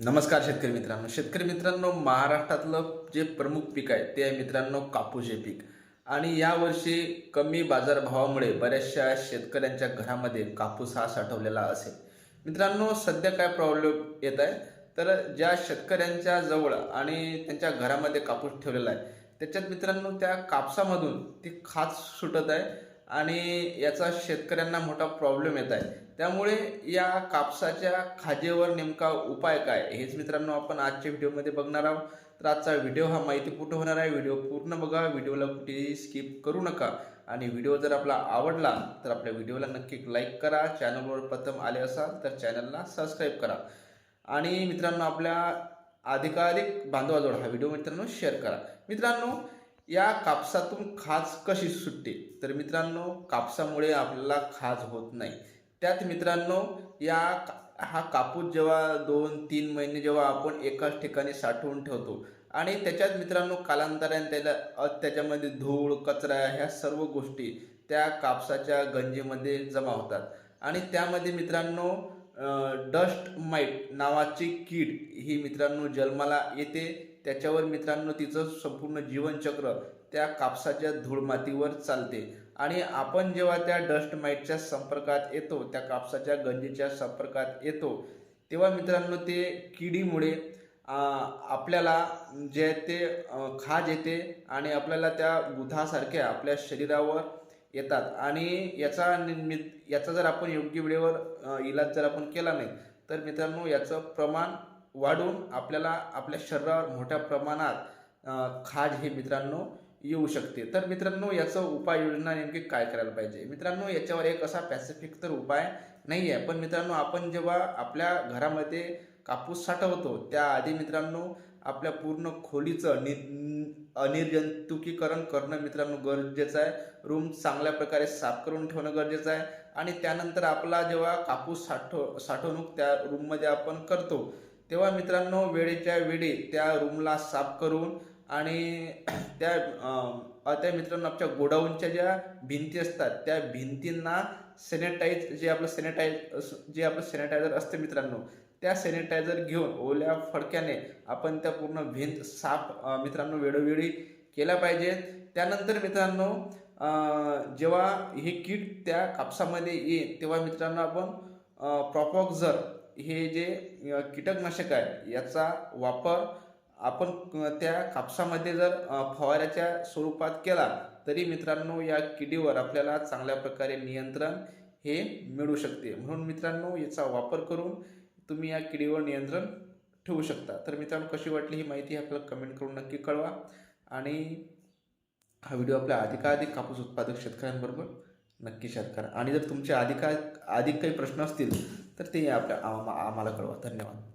नमस्कार शेतकरी मित्रांनो. शेतकरी मित्रांनो महाराष्ट्रातलं जे प्रमुख पीक आहे ते आहे मित्रांनो कापूस हे पीक. आणि यावर्षी कमी बाजारभावामुळे बऱ्याचशा शेतकऱ्यांच्या घरामध्ये कापूस हा साठवलेला असेल. मित्रांनो सध्या काय प्रॉब्लेम येत आहे? तर ज्या शेतकऱ्यांच्या जवळ आणि त्यांच्या घरामध्ये कापूस ठेवलेला आहे त्याच्यात मित्रांनो त्या कापसामधून ती खाच सुटत आहे. आणि याचा शेतकऱ्यांना मोठा प्रॉब्लेम येत आहे. त्यामुळे या कापसाच्या खाजेवर नेमका उपाय काय? हेच मित्रांनो आपण आजच्या व्हिडिओमध्ये बघणार आहोत. तर आजचा व्हिडिओ हा माहितीपूर्ण होणार आहे. व्हिडिओ पूर्ण बघा. व्हिडिओला कुठेही स्किप करू नका. आणि व्हिडिओ जर आपला आवडला तर आपल्या व्हिडिओला नक्की लाईक करा. चॅनलवर प्रथम आले असाल तर चॅनलला सबस्क्राईब करा. आणि मित्रांनो आपल्या अधिकाधिक बांधवाजवळ हा व्हिडिओ मित्रांनो शेअर करा. मित्रांनो या कापसातून खाज कशी सुटते? तर मित्रांनो कापसामुळे आपल्याला खाज होत नाही. त्यात मित्रांनो या हा कापूस जेव्हा दोन तीन महिने जेव्हा आपण एकाच ठिकाणी साठवून ठेवतो आणि त्याच्यात मित्रांनो कालांतराने त्याला त्याच्यामध्ये धूळ कचरा ह्या सर्व गोष्टी त्या कापसाच्या गंजीमध्ये जमा होतात. आणि त्यामध्ये मित्रांनो डस्ट माईट नावाची कीड ही मित्रांनो जन्माला येते. त्याच्यावर मित्रांनो तिचं संपूर्ण जीवनचक्र त्या कापसाच्या धूळमातीवर चालते. आणि आपण जेव्हा त्या डस्ट माईटच्या संपर्कात येतो त्या कापसाच्या गंजीच्या संपर्कात येतो तेव्हा मित्रांनो ते किडीमुळे आपल्याला जे ते खाज येते आणि आपल्याला त्या गुधासारख्या आपल्या शरीरावर येतात. आणि याचा निमित्त याचा जर आपण योग्य वेळेवर इलाज जर आपण केला नाही तर मित्रांनो याचं प्रमाण वाढून आपल्याला आपल्या शरीरावर मोठ्या प्रमाणात खाज हे मित्रांनो येऊ शकते. तर मित्रांनो याचं उपाययोजना नेमकी काय करायला पाहिजे? मित्रांनो याच्यावर एक असा पॅसिफिक तर उपाय नाही आहे पण मित्रांनो आपण जेव्हा आपल्या घरामध्ये कापूस साठवतो त्याआधी मित्रांनो आपल्या पूर्ण खोलीचं नि अनिर्जंतुकीकरण करणं मित्रांनो गरजेचं आहे. रूम चांगल्या प्रकारे साफ करून ठेवणं गरजेचं आहे. आणि त्यानंतर आपला जेव्हा कापूस साठव साठवणूक त्या रूममध्ये आपण करतो तेव्हा मित्रांनो वेळेच्या वेळी त्या रूमला साफ करून आणि त्या त्या मित्रांनो आपल्या गोडाऊनच्या ज्या भिंती असतात त्या भिंतींना सॅनिटाईज जे आपलं सॅनिटाईज जे आपलं सॅनिटायझर असते मित्रांनो त्या सॅनिटायझर घेऊन ओल्या फडक्याने आपण त्या पूर्ण भिंत साफ मित्रांनो वेळोवेळी केल्या पाहिजेत त्यानंतर मित्रांनो जेव्हा हे कीट त्या कापसामध्ये येईल तेव्हा मित्रांनो आपण प्रॉपॉक्झर हे जे कीटकनाशक आहे याचा वापर आपण त्या कापसामध्ये जर फवाऱ्याच्या स्वरूपात केला तरी मित्रांनो या किडीवर आपल्याला चांगल्या प्रकारे नियंत्रण हे मिळू शकते. म्हणून मित्रांनो याचा वापर करून तुम्ही या किडीवर नियंत्रण ठेवू शकता. तर मित्रांनो कशी वाटली ही माहिती आपल्याला कमेंट करून नक्की कळवा. आणि हा व्हिडिओ आपल्या अधिकाधिक कापूस उत्पादक शेतकऱ्यांबरोबर नक्की शेअर करा. आणि जर तुमचे अधिका अधिक काही प्रश्न असतील तर ते आपल्या आम्हाला कळवा. धन्यवाद.